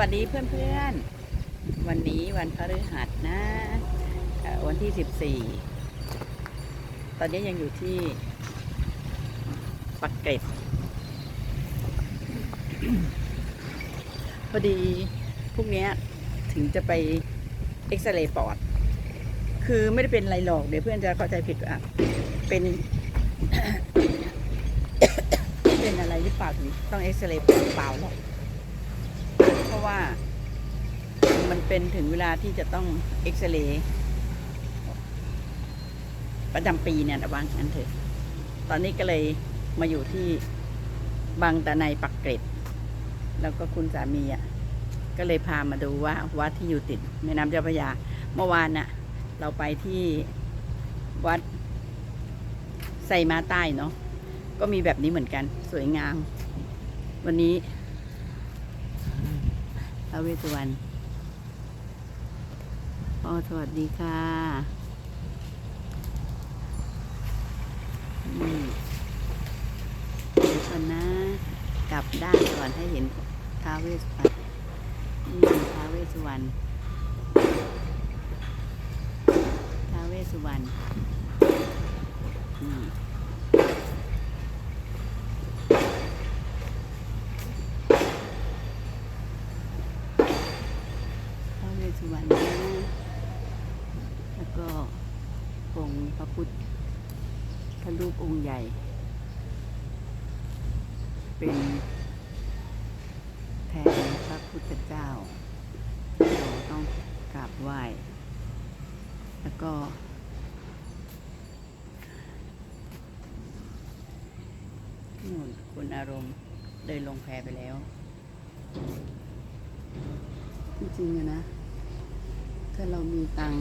วัสดีเพื่อนๆ วันนี้วันพฤหัสนะวันที่สิบสี่ตอนนี้ยังอยู่ที่ปักเกร็ดพอดีพรุ่งนี้ถึงจะไปเอ็กซเรย์ปอด คือไม่ได้เป็นไรหรอกเดี๋ยวเพื่อนจะเข้าใจผิดว่าเป็น เป็นอะไรหรือเปล่าถึงต้องเอ็กซเรย์ปอดเปล่าหรอก ว่ามันเป็นถึงเวลาที่จะต้องเอ็กซเรย์ประจำปีเนี่ยนะวางงั้นเถอะ ตอนนี้ก็เลยมาอยู่ที่บางตะในปักเกร็ด แล้วก็คุณสามีอะก็เลยพามาดูว่าวัดที่อยู่ติดแม่น้ำเจ้าพระยา เมื่อวานน่ะ เราไปที่วัดไซมาใต้เนาะก็มีแบบนี้เหมือนกัน สวยงาม วันนี้ ระเวสุวรรณพ่อสวัสดีค่ะอืมเดี๋ยวก่อนนะ กลับด้านก่อนให้เห็นท้าวเวสุวรรณนี่ท้าวเวสุวรรณท้าวเวสุวรรณนี่ท้าวเวสสุวรรณนะแล้วก็องค์พระพุทธพ รูปองค์ใหญ่ เป็นแทนพระพุทธเจ้าเราต้องกราบไหว้ แล้วก็ นู่นคุณอารมณ์เดินลงแพไปแล้ว จริงๆนะ ถ้าเรามีตัง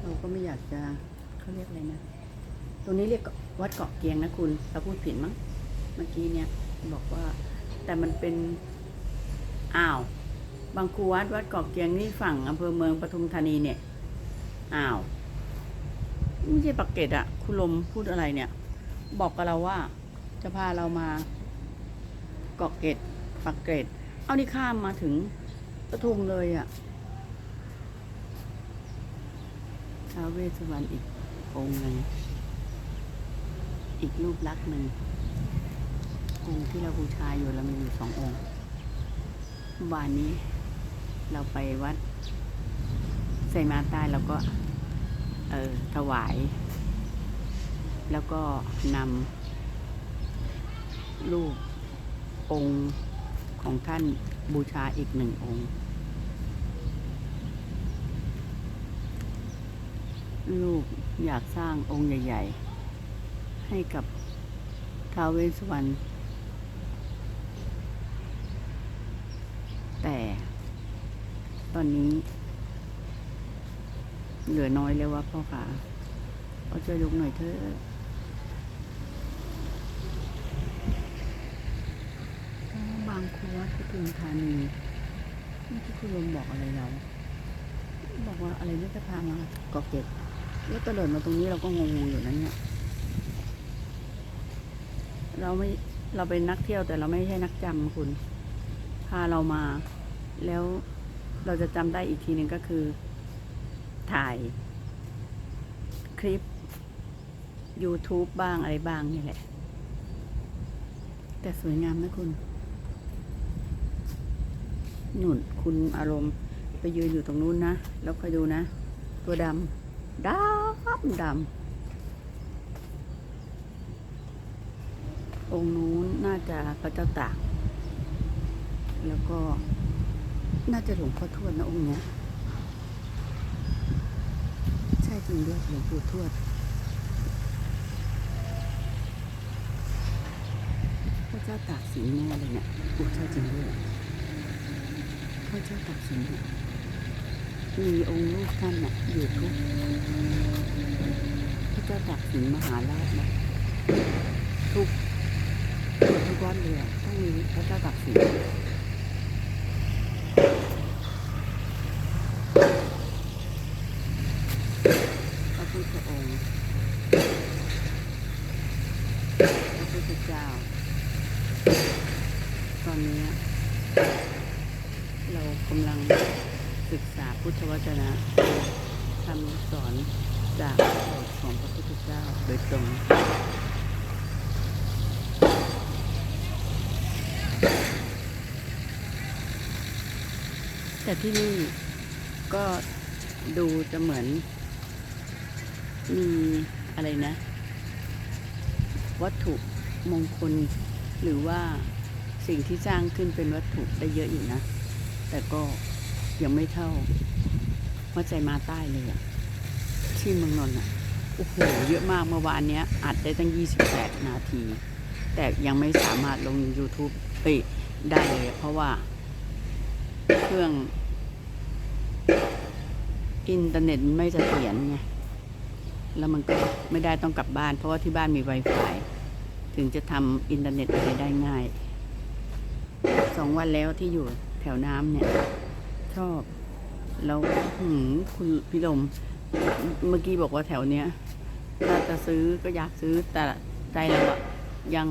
เราก็ไม่อยากจะเขาเรียกอะไรนะ ตรงนี้เรียกวัดเกาะเกียงนะคุณเราพูดผิดมั้ง เมื่อกี้เนี่ยบอกว่า แต่มันเป็นอ้าว บางครูวัดวัดเกาะเกียงนี่ฝั่งอำเภอเมืองปทุมธานีเนี่ย อ้าวไม่ใช่ปักเกร็ดอะคุณลมพูดอะไรเนี่ย บอกกับเราว่า จะพาเรามาเกาะเกร็ดปักเกร็ดเอานี่ข้ามมาถึงปทุมเลยอะท้าวเวสสุวรรณอีกองค์หนึ่ง อีกรูปลักษณ์หนึ่งองค์ที่เราบูชาอยู่เรามีอยู่สององค์วานนี้ เราไปวัดไซมาใต้เราก็เออถวาย แล้วก็นำรูปองค์ของท่านบูชาอีกหนึ่งองค์ลูกอยากสร้างองค์ใหญ่ ๆ ให้กับท้าวเวสสุวรรณแต่ ตอนนี้ เหลือน้อยแล้วว่าพ่อขาเขาช่วยลุกหน่อยเถอะบางครูวัดปทุมธานีนี่ที่คุณลมบอกอะไรเราบอกว่าอะไรนี่จะพามาเกาะเกร็ดแล้วตะเลิดมาตรงนี้เราก็งงอยู่นะเนี่ย เราไม่เราเป็นนักเที่ยวแต่เราไม่ใช่นักจำคุณ พาเรามา แล้วเราจะจำได้อีกทีหนึ่งก็คือ ถ่าย คลิป YouTube บ้างอะไรบ้างนี่แหละ แต่สวยงามนะคุณหนุนคุณอารมณ์ไปยืนอยู่ตรงนู้นนะ แล้วคอยดูนะ ตัวดำดำดำ องค์นู้นน่าจะพระเจ้าตาก แล้วก็น่าจะหลวงพ่อทวดนะองค์เนี้ย ใช่จริงด้วยหลวงปู่ทวดพระเจ้าตากสินแน่เลยเนี่ยอู้ใช่จริงด้วยพระเจ้าตากสินเนี่ยมีองค์รูปท่านน่ะอยู่ทุกพระเจ้าตากสินมหาราชนะทุก เปิดทุกวัดเลยอะต้องมีพระเจ้าตากสินพระพุทธองค์พระพุทธเจ้า ตอนนี้ เรากำลังศึกษาพุทธวจนะคำสอนจากพระโอษฐ์ของพระพุทธเจ้าโดยตรง แต่ที่นี่ก็ดูจะเหมือน มีอะไรนะ วัตถุมงคล หรือว่าสิ่งที่สร้างขึ้นเป็นวัตถุได้เยอะอยู่นะ แต่ก็ยังไม่เท่าวัดใจมาใต้เลยอะที่เมืองนนท์อะโอ้โหเยอะมากเมื่อวานเนี้ย อัดได้ตั้ง 28 นาที แต่ยังไม่สามารถลง YouTube เอ้ยได้เลยเพราะว่า เครื่อง อินเทอร์เน็ตไม่เสถียรไงแล้วมันก็ไม่ได้ต้องกลับบ้าน เพราะว่าที่บ้านมี Wi-Fi ถึงจะทำอินเทอร์เน็ตอะไรได้ง่ายสองวันแล้วที่อยู่แถวน้ำเนี่ย ชอบ แล้วหืมคุณพี่ลม เมื่อกี้บอกว่าแถวเนี้ยถ้าจะซื้อก็อยากซื้อแต่ใจเราอะยัง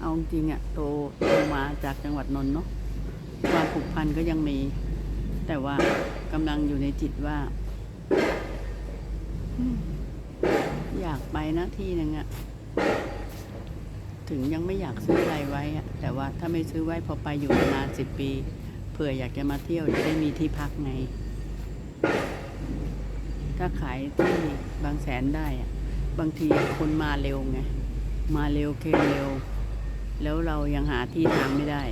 เอาจริงอะโตโตมาจากจังหวัดนนท์เนาะความผูกพันก็ยังมี แต่ว่ากำลังอยู่ในจิตว่า อยากไปนะที่หนึ่งอะถึงยังไม่อยากซื้ออะไรไว้อะแต่ว่าถ้าไม่ซื้อไว้พอไปอยู่นานสิบปี เผื่ออยากจะมาเที่ยวจะได้มีที่พักไง ถ้าขายที่บางแสนได้อะบางทีคนมาเร็วไง มาเร็วเคเร็ว แล้วเรายังหาที่ทางไม่ได้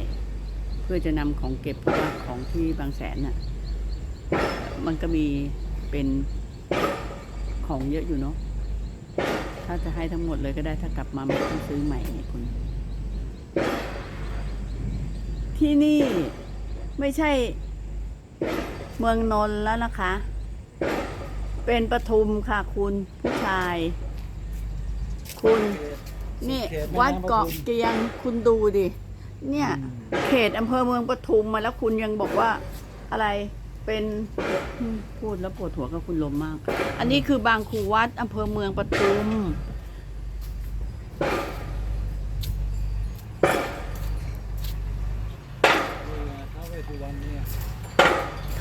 เพื่อจะนำของเก็บเพราะว่าของที่บางแสนน่ะมันก็มีเป็นของเยอะอยู่เนาะถ้าจะให้ทั้งหมดเลยก็ได้ถ้ากลับมาไม่ต้องซื้อใหม่ไงคุณที่นี่ไม่ใช่เมืองนนท์แล้วนะคะ เป็นปทุมค่ะคุณผู้ชาย คุณ นี่วัดเกาะเกียงคุณดูดิ เนี่ย เขตอำเภอเมืองปทุมมาแล้วคุณยังบอกว่าอะไรเป็นอืมพูดแล้วปวดหัวกับคุณลมมาก อันนี้คือบางครูวัดอำเภอเมืองปทุม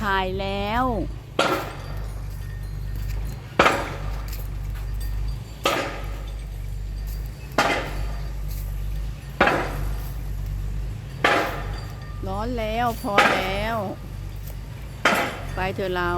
ถ่ายแล้ว ร้ อนแล้วพอแล้ว ไปเถอะเรา